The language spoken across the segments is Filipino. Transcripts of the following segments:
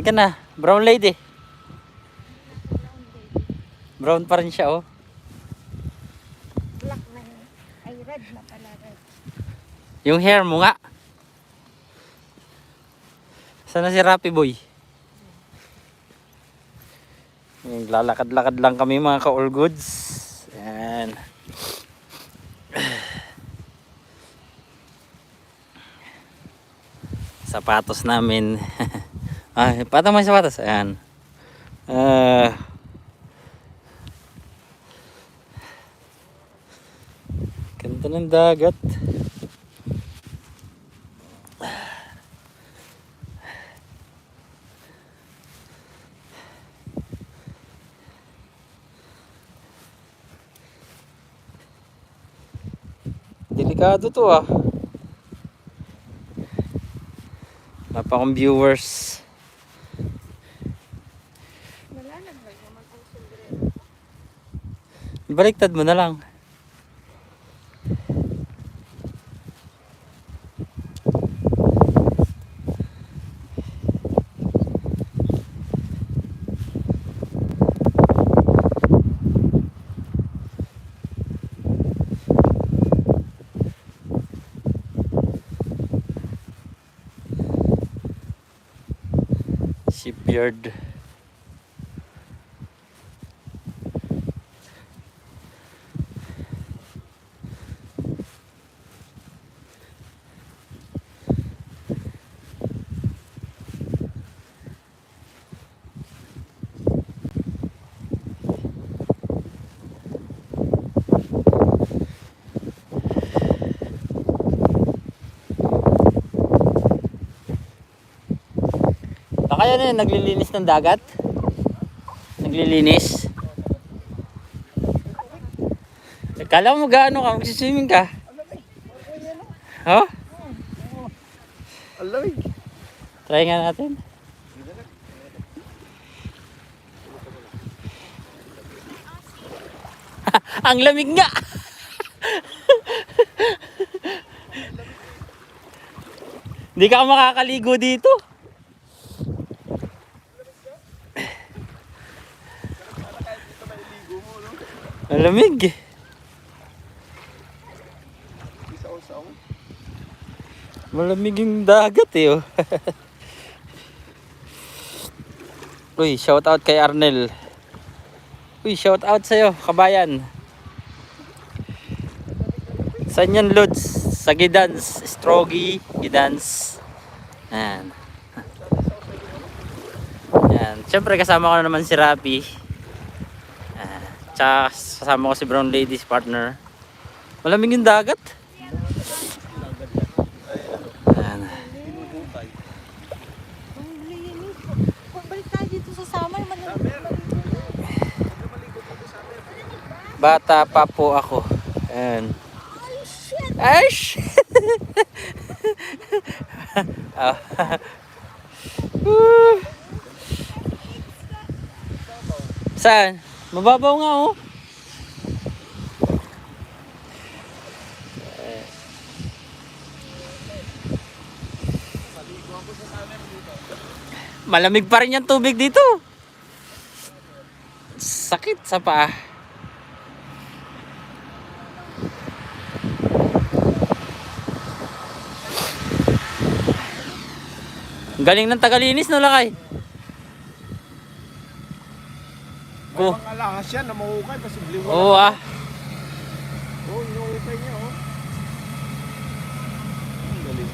Halika na. Brown lady. Brown pa rin siya, oh. Black na yun. Ay, red na pala. Red. Yung hair mo nga. Sana si Rappi Boy? Lalakad-lakad lang kami mga ka-all goods. Ayan. Sapatos namin. ah, patang may sapatos. Ayan. Ah. Ganda ng dagat. Delikado to ah. Wala pa akong viewers. Wala na ba naman ang sundre? Baliktad mo na lang. Shipyard. Yan eh, naglilinis ng dagat? Naglilinis? Kala mo gaano ka, magsiswimming ka? Oh? Alamig. Try nga natin. Ang lamig nga! Hindi ka makakaligo dito. Ang lamig. Malamig yung dagat eh. Oh. Uy, shout out kay Arnel. Uy, shout out sa'yo, kabayan. Saan yan, Lods? Sa Gidans, Strogi, Gidans. Yan. Yan. Siyempre kasama ko na naman si Rapi. Tsaka kasama ko si Brown Ladies partner. Malamig yung dagat. Yan. Ang linis. Pagbalik tayo dito sa summer, malamig. Bata pa po ako. Ayan. Ay, shit! Ah. Saan? Mababaw nga oh. Malamig pa rin yung tubig dito. Sakit sa paa. Galing ng tagalinis no lakay. Ko. Mga alahas yan na mahukay. Posible wala. Oo ah. Oo, inuukay niya oh. Ang galing.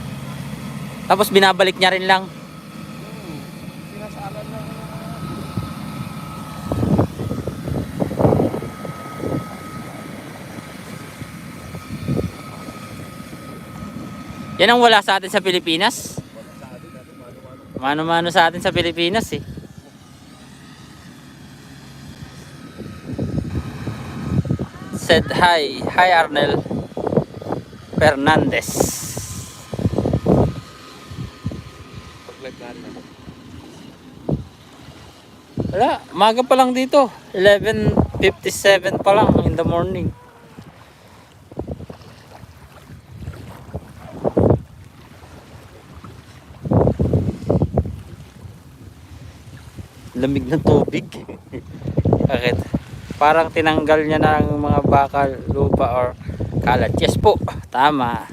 Tapos binabalik niya rin lang. Hmm. Sinasalan ng... Yan ang wala sa atin sa Pilipinas. Mano-mano sa atin sa Pilipinas eh. Said hi. Hi Arnel. Fernandez. Wala, maga pa lang dito. 11.57 pa lang in the morning. Lamig ng tubig. Bakit? Parang tinanggal niya na mga bakal, lupa or kalat. Yes po, tama.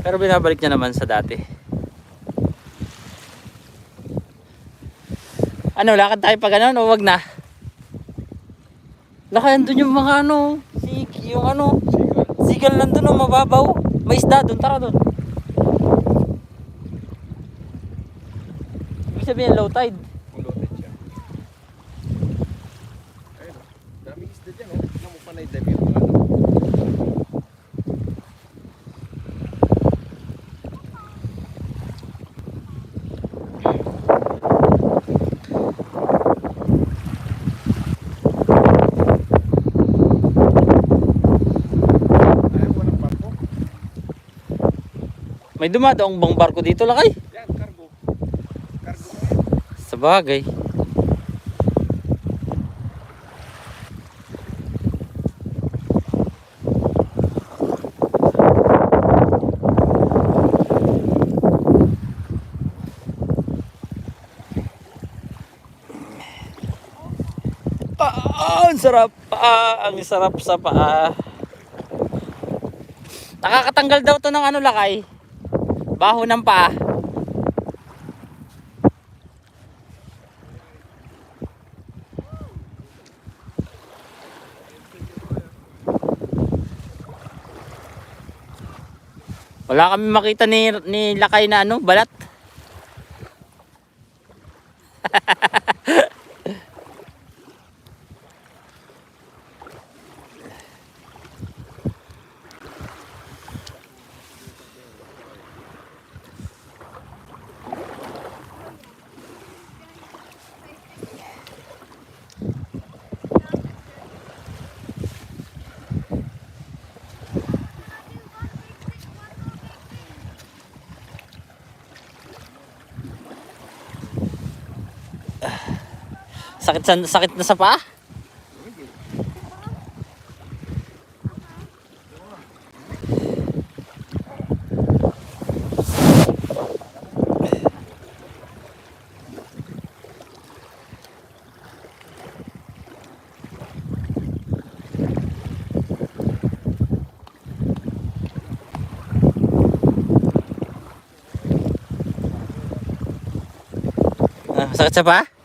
Pero binabalik niya naman sa dati. Ano, lakad tayo pa ganun o wag na? Lakayan doon yung mga ano, sig, yung ano, Sigal. nandun o mababaw. May isda doon, tara doon. Ibig sabihin low tide. Pulutin siya. Ayun. oh. Daming isda dyan oh. Tignan mo panay dami yung mga ano. Ayaw, walang barko. May dumadaong bang barko dito lakay? Yan, cargo. Cargo. Sa bagay. Ah, ang sarap. Ah, ang sarap sa paa. Nakakatanggal daw to ng ano lakay. Baho ng paa. Wala kami makita ni, ni Lakay na ano, balat. Sakit, sa, sakit na sa paa? Ah, sakit sa paa?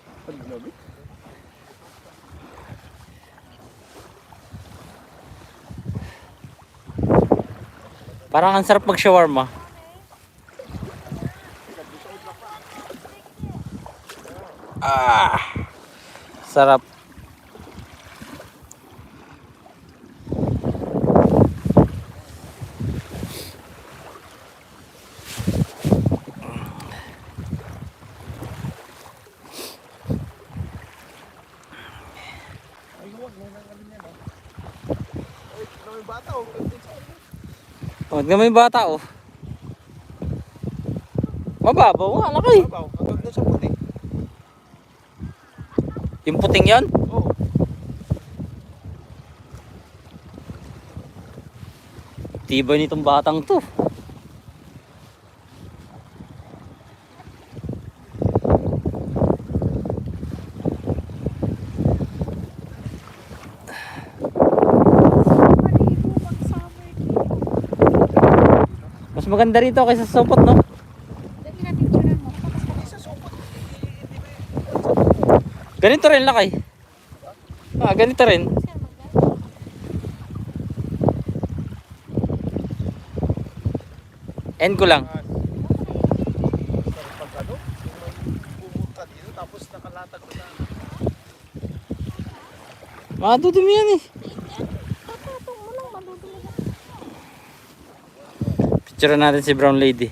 Parang ang sarap mag-shawarma. Ah! Sarap. Ay, huwag mo nang ano yan oh. Ay, bata. Huwag na may bata oh. Mababaw nga, laki. Babaw, hanggang doon sa puti. Yung puting yon? Oo. Tibay nitong batang to. Maganda rito kaysa sa supot, no? Ganito rin lakay. Ah, ganito rin. End ko lang. Na. Madudumi yan eh. Tatapong mo lang, madudumi na. Picture natin si Brown Lady.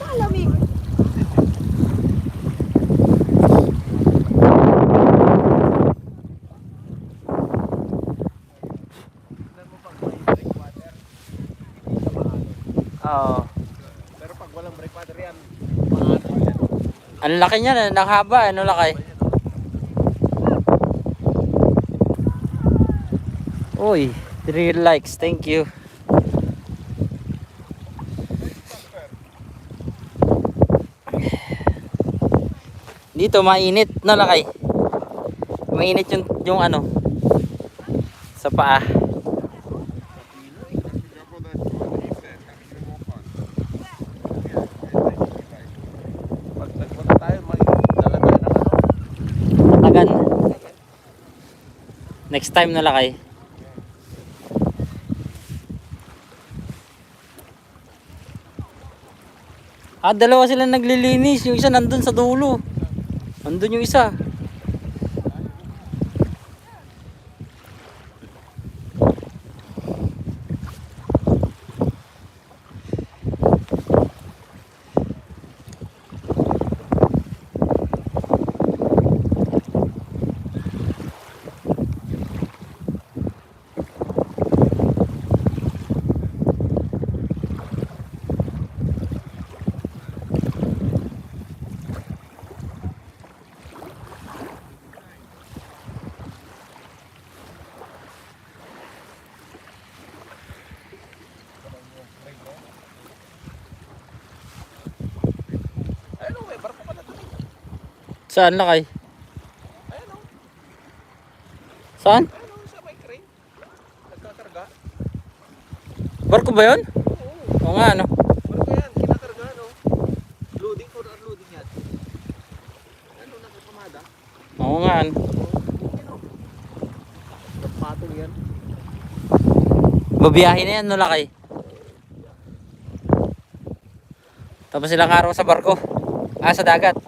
Malamig. Tignan mo pag may breakwater, hindi siya maano. Oo. Pero pag walang breakwater yan, maano yan. Ang laki niya na, nakahaba, ano lakay? Uy, 3 likes. Thank you. Dito mainit na lakay. Mainit yung yung ano sa paa. Pag nagpunta tayo, may dala tayo ng ano. Katagan. Next time na lakay. Ah, dalawa sila naglilinis. Yung isa nandun sa dulo. Nandun yung isa. Saan lakay? Ayun o, Saan? ayun o, sa may crane. Nagkakarga. Barko ba yun? Oo, Oo nga, ano? barko yan, kinakarga no. Loading for unloading yan. Ano, nakakamada? Oo nga, ano? Ano? Patong yan. Babiyahe na yan, no lakay? Tapos ilang araw sa barko. Ah, sa dagat.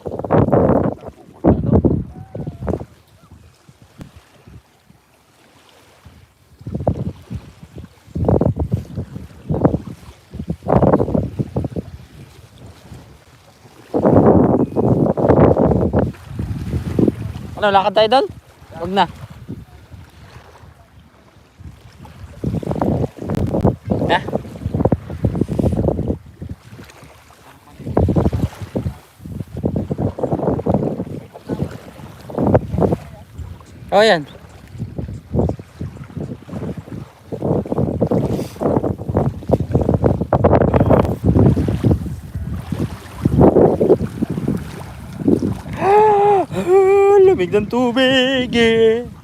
Ano? Ano, lakad tayo doon? Huwag na. Ha? Oh, yan. Lamig ng tubig eh.